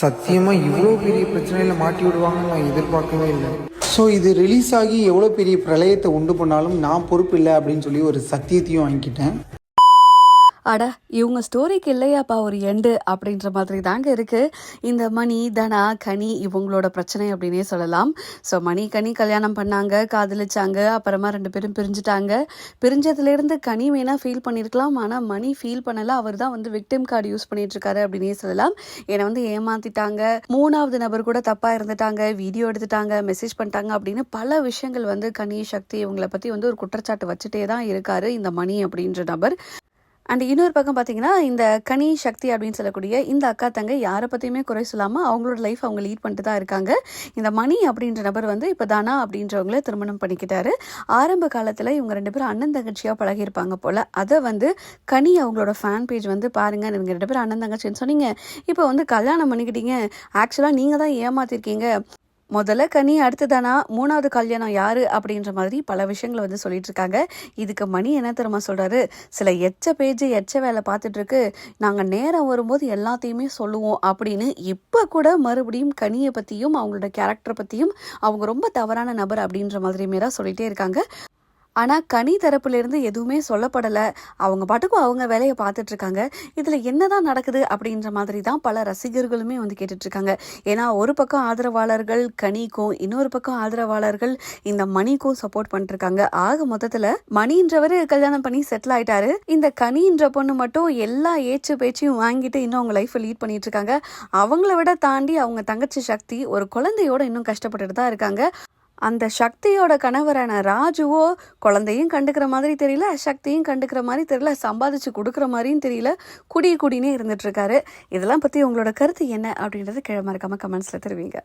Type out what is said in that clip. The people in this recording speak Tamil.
சத்தியமாக இவ்வளோ பெரிய பிரச்சனையில் மாட்டி விடுவாங்கன்னு நான் எதிர்பார்க்கவே இல்லை. ஸோ இது ரிலீஸ் ஆகி எவ்வளோ பெரிய பிரளயத்தை உண்டு பண்ணாலும் நான் பொறுப்பு இல்லை அப்படின்னு சொல்லி ஒரு சத்தியத்தையும் வாங்கிக்கிட்டேன். அட இவங்க ஸ்டோரிக்கு இல்லையாப்பா ஒரு எண்டு அப்படின்ற மாதிரி தாங்க இருக்கு. இந்த மணி தனா கனி இவங்களோட பிரச்சனை அப்படின்னே சொல்லலாம். ஸோ மணி கனி கல்யாணம் பண்ணாங்க காதலிச்சாங்க அப்புறமா ரெண்டு பேரும் பிரிஞ்சுட்டாங்க. பிரிஞ்சதுலேருந்து கனி வேணா ஃபீல் பண்ணியிருக்கலாம் ஆனால் மணி ஃபீல் பண்ணல அவர் தான் வந்து விக்டிம் கார்டு யூஸ் பண்ணிட்டு இருக்காரு அப்படின்னே சொல்லலாம். என்னை வந்து ஏமாத்திட்டாங்க. மூணாவது நபர் கூட தப்பா இருந்துட்டாங்க வீடியோ எடுத்துட்டாங்க மெசேஜ் பண்ணிட்டாங்க அப்படின்னு பல விஷயங்கள் வந்து கனி சக்தி இவங்களை பத்தி வந்து ஒரு குற்றச்சாட்டு வச்சுட்டே தான் இருக்காரு இந்த மணி அப்படின்ற நபர். அண்ட் இன்னொரு பக்கம் பார்த்தீங்கன்னா இந்த கனி சக்தி அப்படின்னு சொல்லக்கூடிய இந்த அக்கா தங்க யாரை பற்றியுமே குறை சொல்லாமல் அவங்களோட லைஃப் அவங்க லீட் பண்ணிட்டு தான் இருக்காங்க. இந்த மணி அப்படின்ற நபர் வந்து இப்போ தானா அப்படின்றவங்கள திருமணம் பண்ணிக்கிட்டாரு. ஆரம்ப காலத்தில் இவங்க ரெண்டு பேரும் அண்ணன் தங்கச்சியாக பழகியிருப்பாங்க போல். அதை வந்து கனி அவங்களோட ஃபேன் பேஜ் வந்து பாருங்க இவங்க ரெண்டு பேரும் அண்ணன் தங்கச்சின்னு சொன்னீங்க. இப்போ வந்து கல்யாணம் பண்ணிக்கிட்டீங்க. ஆக்சுவலாக நீங்கள் தான் ஏமாத்திருக்கீங்க. முதல்ல கனி அடுத்ததானா மூணாவது கல்யாணம் யாரு அப்படின்ற மாதிரி பல விஷயங்களை வந்து சொல்லிட்டு இருக்காங்க இதுக்கு மணி என்ன தெரியுமா சொல்றாரு? சில எச்ச பேஜ் எச்ச வேலை பார்த்துட்டு இருக்கு நாங்க நேரம் வரும்போது எல்லாத்தையுமே சொல்லுவோம் அப்படின்னு இப்ப கூட மறுபடியும் கனியை பத்தியும் அவங்களோட கேரக்டர் பத்தியும் அவங்க ரொம்ப தவறான நபர் அப்படின்ற மாதிரி தான் சொல்லிட்டே இருக்காங்க. ஆனால் கனி தரப்புலேருந்து எதுவுமே சொல்லப்படலை. அவங்க பாட்டுக்கும் அவங்க வேலையை பார்த்துட்டு இருக்காங்க இதில் என்னதான் நடக்குது அப்படின்ற மாதிரி தான் பல ரசிகர்களுமே வந்து கேட்டுட்ருக்காங்க. ஏன்னா ஒரு பக்கம் ஆதரவாளர்கள் கனிக்கும் இன்னொரு பக்கம் ஆதரவாளர்கள் இந்த மணிக்கும் சப்போர்ட் பண்ணிருக்காங்க ஆக மொத்தத்தில் மணின்றவர் கல்யாணம் பண்ணி செட்டில் ஆயிட்டாரு. இந்த கனின்ற பொண்ணு மட்டும் எல்லா ஏச்சு பேச்சையும் வாங்கிட்டு இன்னும் அவங்க லைஃப்பை லீட் பண்ணிட்டு இருக்காங்க அவங்கள விட தாண்டி அவங்க தங்கச்சி சக்தி ஒரு குழந்தையோட இன்னும் கஷ்டப்பட்டுட்டு தான் இருக்காங்க. அந்த சக்தியோட கணவரான ராஜுவோ குழந்தையும் கண்டுக்கிற மாதிரி தெரியல சக்தியும் கண்டுக்கிற மாதிரி தெரியல சம்பாதிச்சு கொடுக்குற மாதிரியும் தெரியல குடி குடினே இருந்துட்டு இருக்காரு. இதெல்லாம் பத்தி உங்களோட கருத்து என்ன அப்படின்றது கிழமை இருக்காம கமெண்ட்ஸ்ல தெரிவிங்க.